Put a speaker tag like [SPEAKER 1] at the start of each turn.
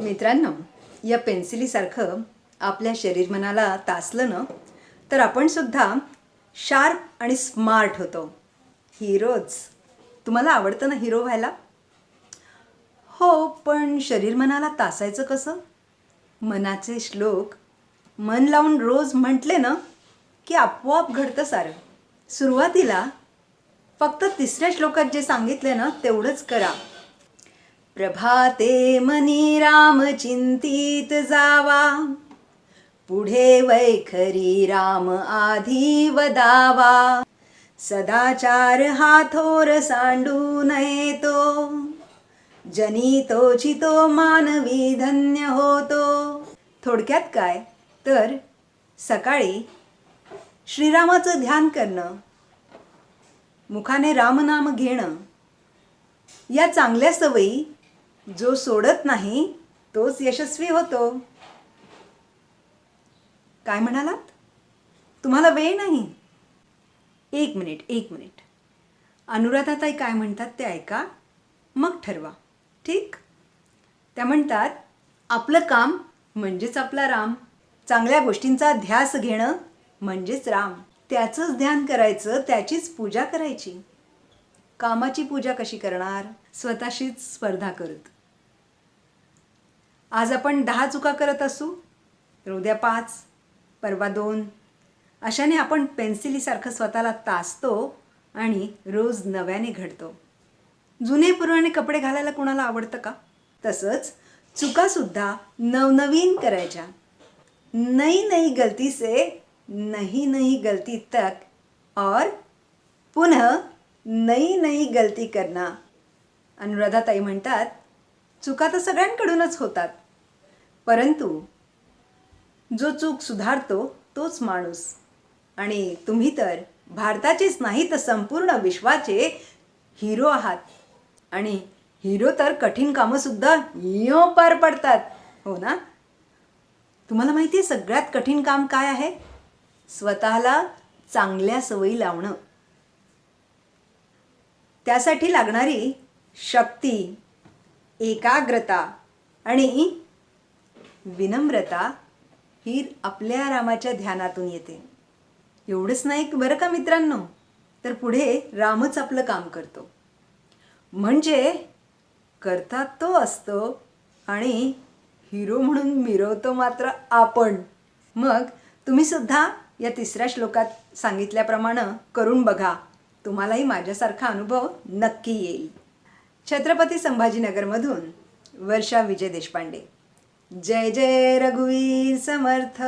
[SPEAKER 1] मित्रांनो या पेन्सिलीसारखं आपल्या शरीर मनाला तासलं ना तर आपण सुद्धा शार्प आणि स्मार्ट होतो. हिरोज. तुम्हाला आवडतं ना हिरो व्हायला? हो पण शरीर मनाला तासायचं कसं? मनाचे श्लोक मन लावून रोज म्हटले ना की आपोआप घडतं सारं. सुरुवातीला फक्त तिसऱ्या श्लोकात जे सांगितले ना तेवढंच करा. प्रभाते मनी राम चिंतित जावा. पुढे वैखरी राम आधी वदावा. सदाचार हा थोर सांडू नये तो. जनी तो चितो मानवी धन्य होतो. थोडक्यात काय? तर सकाळी श्रीरामाचं ध्यान करणं मुखाने रामनाम घेणं या चांगल्या सवयी जो सोडत नाही तोच यशस्वी होतो. काय म्हणालात? तुम्हाला वेळ नाही. एक मिनिट एक मिनिट. अनुराधाताई काय म्हणतात ते ऐका. मग ठरवा. ठीक? त्या म्हणतात आपलं काम म्हणजेच आपला राम. चांगल्या गोष्टींचा ध्यास घेणं म्हणजेच राम. त्याचंच ध्यान करायचं त्याचीच पूजा करायची. कामाची पूजा कशी करणार? स्वतःशीच स्पर्धा करत. आज आपण दहा चुका करत असू तर उद्या पाच परवा दोन. अशाने आपण पेन्सिलीसारखं स्वतःला तासतो आणि रोज नव्याने घडतो. जुने पुराणे कपडे घालायला कोणाला आवडतं का? तसंच चुकासुद्धा नवनवीन करायच्या. नई नई गलती से नहीं नई गलती तक और पुनः नई नई गलती करना. अनुराधाताई म्हणतात चुका तर सगळ्यांकडूनच होतात. परंतु जो चूक सुधारतो तोच माणूस. आणि तुम्ही तर भारताचेच नाही तर संपूर्ण विश्वाचे हिरो आहात. आणि हिरो तर कठीण कामंसुद्धा यो पार पडतात. हो ना? तुम्हाला माहिती आहे सगळ्यात कठीण काम काय आहे? स्वतःला चांगल्या सवयी लावणं. त्यासाठी लागणारी शक्ती एकाग्रता आणि विनम्रता ही आपल्या रामाच्या ध्यानातून येते. एवढंच नाही बरं का मित्रांनो? तर पुढे रामच आपलं काम करतो. म्हणजे करता तो असतो आणि हिरो म्हणून मिरवतो मात्र आपण. मग तुम्ही सुद्धा या तिसऱ्या श्लोकात सांगितल्याप्रमाणे करून बघा. तुम्हालाही माझ्यासारखा अनुभव नक्की येईल. छत्रपती संभाजीनगरमधून वर्षा विजय देशपांडे. जय जय रघुवीर समर्थ.